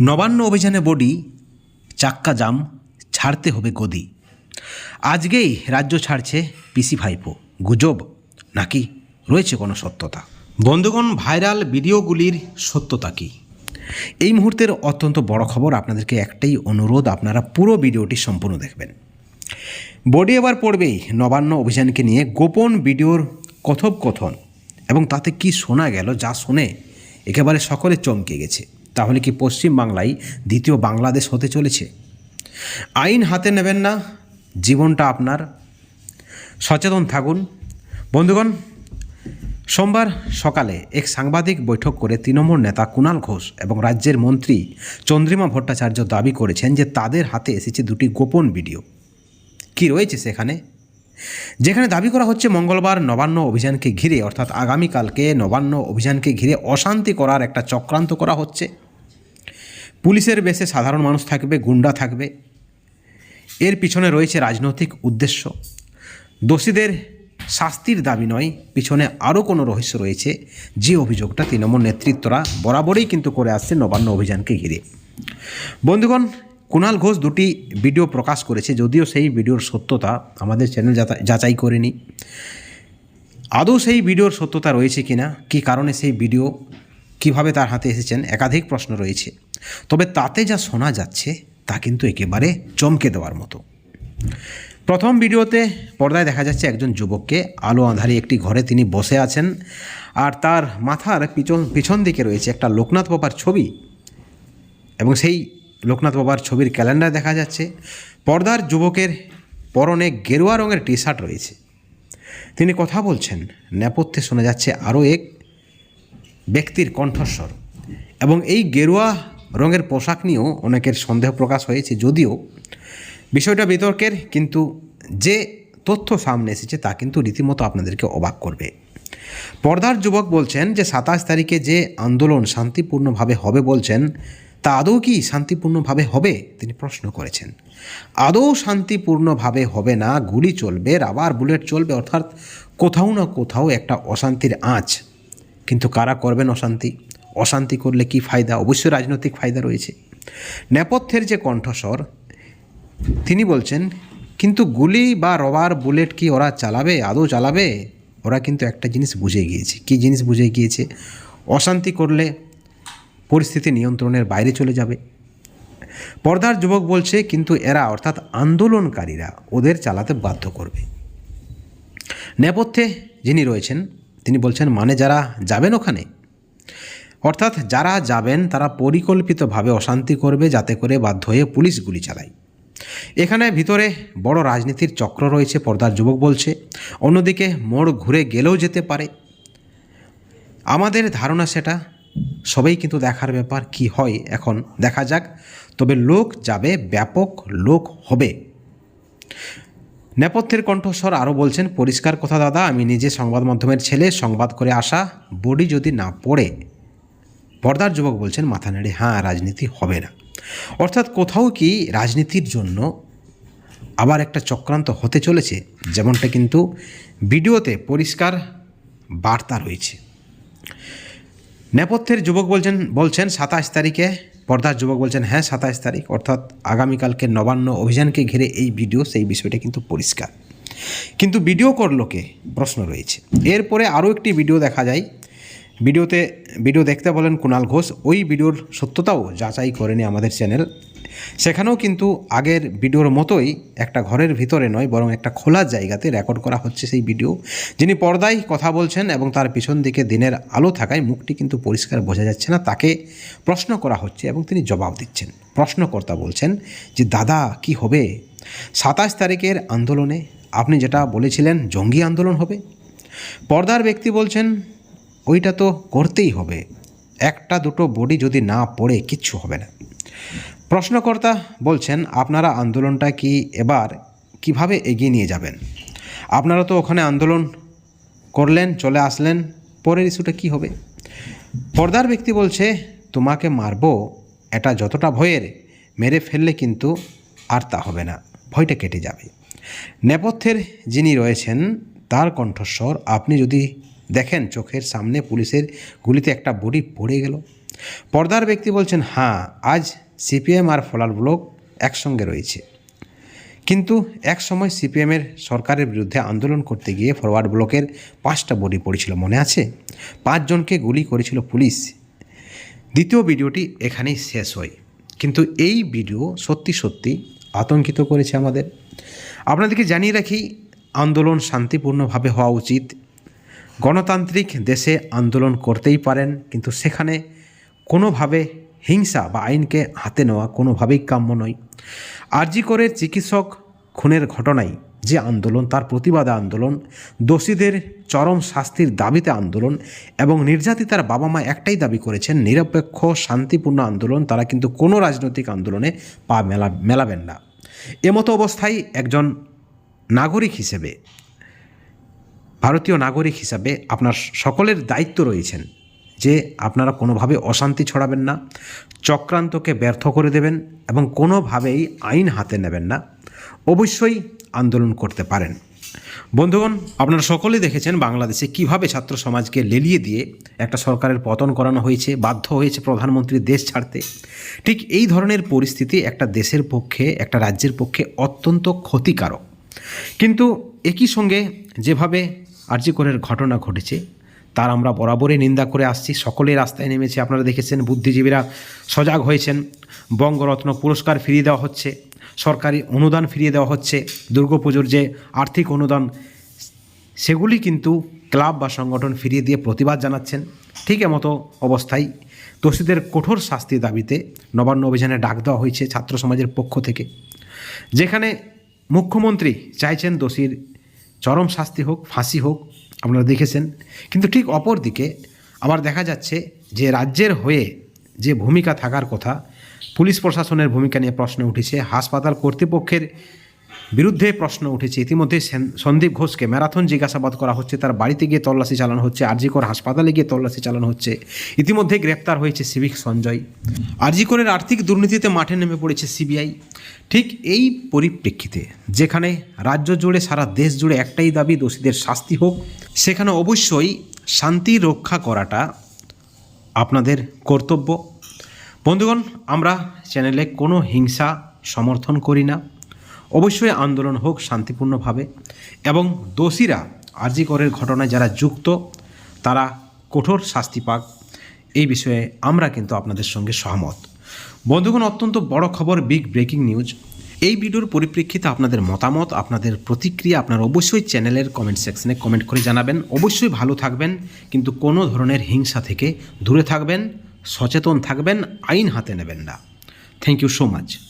নবান্ন অভিযানে বডি, চাক্কা জাম, ছাড়তে হবে গদি। আজকেই রাজ্য ছাড়ছে পিসি ভাইপো। গুজব নাকি রয়েছে কোনো সত্যতা? বন্ধুগণ, ভাইরাল ভিডিওগুলির সত্যতা কি? এই মুহূর্তের অত্যন্ত বড় খবর আপনাদেরকে একটাই অনুরোধ, আপনারা পুরো ভিডিওটি সম্পূর্ণ দেখবেন। বডি এবার পড়বেই নবান্ন অভিযানকে নিয়ে গোপন ভিডিওর কথোপকথন। এবং তাতে কি শোনা গেল যা শুনে একেবারে সকলে চমকে গেছে। তাহলে কি পশ্চিম বাংলায় দ্বিতীয় বাংলাদেশ হতে চলেছে? আইন হাতে নেবেন না, জীবনটা আপনার। সচেতন থাকুন। বন্ধুগণ, সোমবার সকালে এক সাংবাদিক বৈঠক করে তৃণমূল নেতা কুণাল ঘোষ এবং রাজ্যের মন্ত্রী চন্দ্রিমা ভট্টাচার্য দাবি করেছেন যে তাদের হাতে এসেছে দুটি গোপন ভিডিও। কি রয়েছে সেখানে? যেখানে দাবি করা হচ্ছে মঙ্গলবার নবান্ন অভিযানকে ঘিরে, অর্থাৎ আগামীকালকে নবান্ন অভিযানকে ঘিরে অশান্তি করার একটা চক্রান্ত করা হচ্ছে। পুলিশের বেশে সাধারণ মানুষ থাকবে, গুন্ডা থাকবে। এর পিছনে রয়েছে রাজনৈতিক উদ্দেশ্য। দোষীদের শাস্তির দাবি নয়, পিছনে আরও কোনো রহস্য রয়েছে। যে অভিযোগটা তৃণমূল নেতৃত্বরা বরাবরই কিন্তু করে আসছে নবান্ন অভিযানকে ঘিরে। বন্ধুগণ কুণাল ঘোষ দুটি ভিডিও প্রকাশ করেছে, যদিও সেই ভিডিওর সত্যতা আমাদের চ্যানেল যাচাই করেনি। আদৌ সেই ভিডিওর সত্যতা রয়েছে কিনা, কী কারণে সেই ভিডিও কীভাবে তার হাতে এসেছেন একাধিক প্রশ্ন রয়েছে। তবে তাতে যা শোনা যাচ্ছে, তা কিন্তু একেবারে চমকে দেওয়ার মতো। প্রথম ভিডিওতে পর্দায় দেখা যাচ্ছে একজন যুবককে আলো আঁধারি একটি ঘরে তিনি বসে আছেন আর তার মাথার পিছন পিছন দিকে রয়েছে একটা লোকনাথ বাবার ছবি এবং সেই লোকনাথ বাবার ছবির ক্যালেন্ডার দেখা যাচ্ছে। পর্দার যুবকের পরনে গেরুয়া রঙের টি শার্ট রয়েছে। তিনি কথা বলছেন, নেপথ্যে শোনা যাচ্ছে আরও এক ব্যক্তির কণ্ঠস্বর। এবং এই গেরুয়া রঙের পোশাক নিয়েও অনেকের সন্দেহ প্রকাশ হয়েছে যদিও। বিষয়টা বিতর্কের, কিন্তু যে তথ্য সামনে এসেছে তা কিন্তু রীতিমতো আপনাদেরকে অবাক করবে। পর্দার যুবক বলছেন যে সাতাশ তারিখে যে আন্দোলন শান্তিপূর্ণভাবে হবে বলছেন, তা আদৌ কি শান্তিপূর্ণভাবে হবে? তিনি প্রশ্ন করেছেন। আদৌ শান্তিপূর্ণভাবে হবে না, গুলি চলবে, রাবার বুলেট চলবে, অর্থাৎ কোথাও না কোথাও একটা অশান্তির আঁচ। কিন্তু কারা করবেন অশান্তি? অশান্তি করলে কি ফায়দা? অবশ্যই রাজনৈতিক ফায়দা রয়েছে। নেপথ্যের যে কণ্ঠস্বর, তিনি বলছেন, কিন্তু গুলি বা রবার বুলেট কি ওরা চালাবে? আদৌ চালাবে? ওরা কিন্তু একটা জিনিস বুঝে গিয়েছে। কি জিনিস বুঝে গিয়েছে? অশান্তি করলে পরিস্থিতি নিয়ন্ত্রণের বাইরে চলে যাবে। পর্দার যুবক বলছে, কিন্তু এরা অর্থাৎ আন্দোলনকারীরা ওদের চালাতে বাধ্য করবে। নেপথ্যে যিনি রয়েছেন তিনি বলছেন মানে যারা যাবেন ওখানে? অর্থাৎ যারা যাবেন, তারা পরিকল্পিতভাবে অশান্তি করবে যাতে করে বাধ্য হয়ে পুলিশ গুলি চালায়। এখানে ভিতরে বড় রাজনীতির চক্র রয়েছে, পর্দার যুবক বলছে। অন্যদিকে মোড় ঘুরে গেলেও যেতে পারে। আমাদের ধারণা সেটা। সবাই কিন্তু দেখার ব্যাপার কি হয় এখন দেখা যাক। তবে লোক যাবে, ব্যাপক লোক হবে। নেপথ্যের কণ্ঠস্বর আরও বলছেন, পরিষ্কার কথা দাদা, আমি নিজে সংবাদ মাধ্যমের ছেলে, সংবাদ করে আসা, বডি যদি না পড়ে। পর্দার যুবক বলছেন, মাথা নেড়ে হ্যাঁ রাজনীতি হবে না। অর্থাৎ কোথাও কি রাজনীতির জন্য আবার একটা চক্রান্ত হতে চলেছে, যেমনটা কিন্তু ভিডিওতে পরিষ্কার বার্তা রয়েছে। নেপথ্যের যুবক বলছেন বলছেন, সাতাশ তারিখে পর্দার যুবক বলছেন হ্যাঁ সাতাইশ তারিখ, অর্থাৎ আগামীকালকে নবান্ন অভিযানকে ঘিরে এই ভিডিও, সেই বিষয়টা কিন্তু পরিষ্কার। কিন্তু ভিডিও করল কে? প্রশ্ন রয়েছে। এরপরে আরও একটি ভিডিও দেখা যায়। ভিডিওতে, ভিডিও দেখতে বলেন কুণাল ঘোষ। ওই ভিডিওর সত্যতাও যাচাই করেনি আমাদের চ্যানেল। সেখানেও কিন্তু আগের ভিডিওর মতোই একটা ঘরের ভিতরে নয়, বরং একটা খোলা জায়গাতে রেকর্ড করা হচ্ছে সেই ভিডিও যিনি পর্দায় কথা বলছেন এবং তার পিছন দিকে দিনের আলো থাকায় মুখটি কিন্তু পরিষ্কার বোঝা যাচ্ছে না, তাকে প্রশ্ন করা হচ্ছে এবং তিনি জবাব দিচ্ছেন। প্রশ্নকর্তা বলছেন যে, দাদা, কি হবে? সাতাশ তারিখের আন্দোলনে আপনি যেটা বলেছিলেন, জঙ্গি আন্দোলন হবে? পর্দার ব্যক্তি বলছেন, ওইটা তো করতেই হবে। একটা দুটো বডি যদি না পড়ে, কিচ্ছু হবে না। প্রশ্নকর্তা বলছেন, আপনারা আন্দোলনটা কি এবার কীভাবে এগিয়ে নিয়ে যাবেন? আপনারা তো ওখানে আন্দোলন করলেন, চলে আসলেন, পরের ইস্যুটা কি হবে? পর্দার ব্যক্তি বলছে, তোমাকে মারবো, এটা যতটা ভয়ের, মেরে ফেললে কিন্তু আর তা হবে না, ভয়টা কেটে যাবে। নেপথ্যের যিনি রয়েছেন, তার কণ্ঠস্বর, আপনি যদি দেখেন চোখের সামনে পুলিশের গুলিতে একটা বডি পড়ে গেল। পর্দার ব্যক্তি বলছেন হ্যাঁ আজ সিপিএম আর ফলার ব্লক একসঙ্গে রয়েছে। কিন্তু এক সময় সিপিএমের সরকারের বিরুদ্ধে আন্দোলন করতে গিয়ে ফরওয়ার্ড ব্লকের পাঁচটা বডি পড়েছিল মনে আছে? পাঁচজনকে গুলি করেছিল পুলিশ। দ্বিতীয় ভিডিওটি এখানেই শেষ হয়। কিন্তু এই ভিডিও সত্যি সত্যি আতঙ্কিত করেছে আমাদের। আপনাদেরকে জানিয়ে রাখি, আন্দোলন শান্তিপূর্ণভাবে হওয়া উচিত। গণতান্ত্রিক দেশে আন্দোলন করতেই পারেন, কিন্তু সেখানে কোনোভাবে হিংসা বা আইনকে হাতে নেওয়া কোনোভাবেই কাম্য নয়। আরজি করে চিকিৎসক খুনের ঘটনায় যে আন্দোলন, তার প্রতিবাদে আন্দোলন, দোষীদের চরম শাস্তির দাবিতে আন্দোলন এবং নির্যাতিতার বাবা মা একটাই দাবি করেছেন, নিরপেক্ষ, শান্তিপূর্ণ আন্দোলন তারা কিন্তু কোনো রাজনৈতিক আন্দোলনে পা মেলা, মেলাবেন না। এমতো অবস্থায় একজন নাগরিক হিসেবে, ভারতীয় নাগরিক হিসাবে আপনার সকলের দায়িত্ব রয়েছেন। যে আপনারা কোনোভাবে অশান্তি ছড়াবেন না, চক্রান্তকে ব্যর্থ করে দেবেন এবং কোনোভাবেই আইন হাতে নেবেন না, অবশ্যই আন্দোলন করতে পারেন। বন্ধুগণ, আপনারা সকলেই দেখেছেন বাংলাদেশে কীভাবে ছাত্র সমাজকে লেলিয়ে দিয়ে একটা সরকারের পতন করানো হয়েছে, বাধ্য হয়েছে প্রধানমন্ত্রী দেশ ছাড়তে। ঠিক এই ধরনের পরিস্থিতি একটা দেশের পক্ষে, একটা রাজ্যের পক্ষে অত্যন্ত ক্ষতিকারক। কিন্তু একই সঙ্গে যেভাবে আর্যিকরের ঘটনা ঘটেছে তার আমরা বরাবরই নিন্দা করে আসছি। সকলেই রাস্তায় নেমেছে। আপনারা দেখেছেন, বুদ্ধিজীবীরা সজাগ হয়েছেন। বঙ্গরত্ন পুরস্কার ফিরিয়ে দেওয়া হচ্ছে। সরকারি অনুদান ফিরিয়ে দেওয়া হচ্ছে। দুর্গাপুজোর যে আর্থিক অনুদান, সেগুলি কিন্তু ক্লাব বা সংগঠন ফিরিয়ে দিয়ে প্রতিবাদ জানাচ্ছেন। ঠিক এমতো অবস্থায় দোষীদের কঠোর শাস্তির দাবিতে নবান্ন অভিযানে ডাক দেওয়া হয়েছে ছাত্র সমাজের পক্ষ থেকে। যেখানে মুখ্যমন্ত্রী চাইছেন দোষীর চরম শাস্তি হোক, ফাঁসি হোক আপনারা দেখেছেন। কিন্তু ঠিক অপর দিকে আবার দেখা যাচ্ছে যে রাজ্যের হয়ে যে ভূমিকা থাকার কথা, পুলিশ প্রশাসনের ভূমিকা নিয়ে প্রশ্ন উঠেছে। হাসপাতাল কর্তৃপক্ষের বিরুদ্ধে প্রশ্ন উঠেছে। ইতিমধ্যে সন্দীপ ঘোষকে ম্যারাথন জিজ্ঞাসাবাদ করা হচ্ছে। তার বাড়িতে গিয়ে তল্লাশি চালানো হচ্ছে। আরজিকর হাসপাতালে গিয়ে তল্লাশি চালানো হচ্ছে। ইতিমধ্যে গ্রেপ্তার হয়েছে সিভিক সঞ্জয়। আরজিকরের আর্থিক দুর্নীতিতে মাঠে নেমে পড়েছে সিবিআই। ঠিক এই পরিপ্রেক্ষিতে যেখানে রাজ্য জুড়ে সারা দেশ জুড়ে একটাই দাবি, দোষীদের শাস্তি হোক, সেখানে অবশ্যই শান্তি রক্ষা করাটা আপনাদের কর্তব্য। বন্ধুগণ, আমরা চ্যানেলে কোনো হিংসা সমর্থন করি না। অবশ্যই আন্দোলন হোক শান্তিপূর্ণভাবে এবং দোষীরা আরজি করের ঘটনায় যারা যুক্ত, তারা কঠোর শাস্তি পাক। এই বিষয়ে আমরা কিন্তু আপনাদের সঙ্গে সহমত। বন্ধুগণ, অত্যন্ত বড় খবর, বিগ ব্রেকিং নিউজ। এই ভিডিওর পরিপ্রেক্ষিতে আপনাদের মতামত, আপনাদের প্রতিক্রিয়া আপনার অবশ্যই চ্যানেলের কমেন্ট সেকশনে কমেন্ট করে জানাবেন। অবশ্যই ভালো থাকবেন, কিন্তু কোনো ধরনের হিংসা থেকে দূরে থাকবেন, সচেতন থাকবেন, আইন হাতে নেবেন না। Thank you so much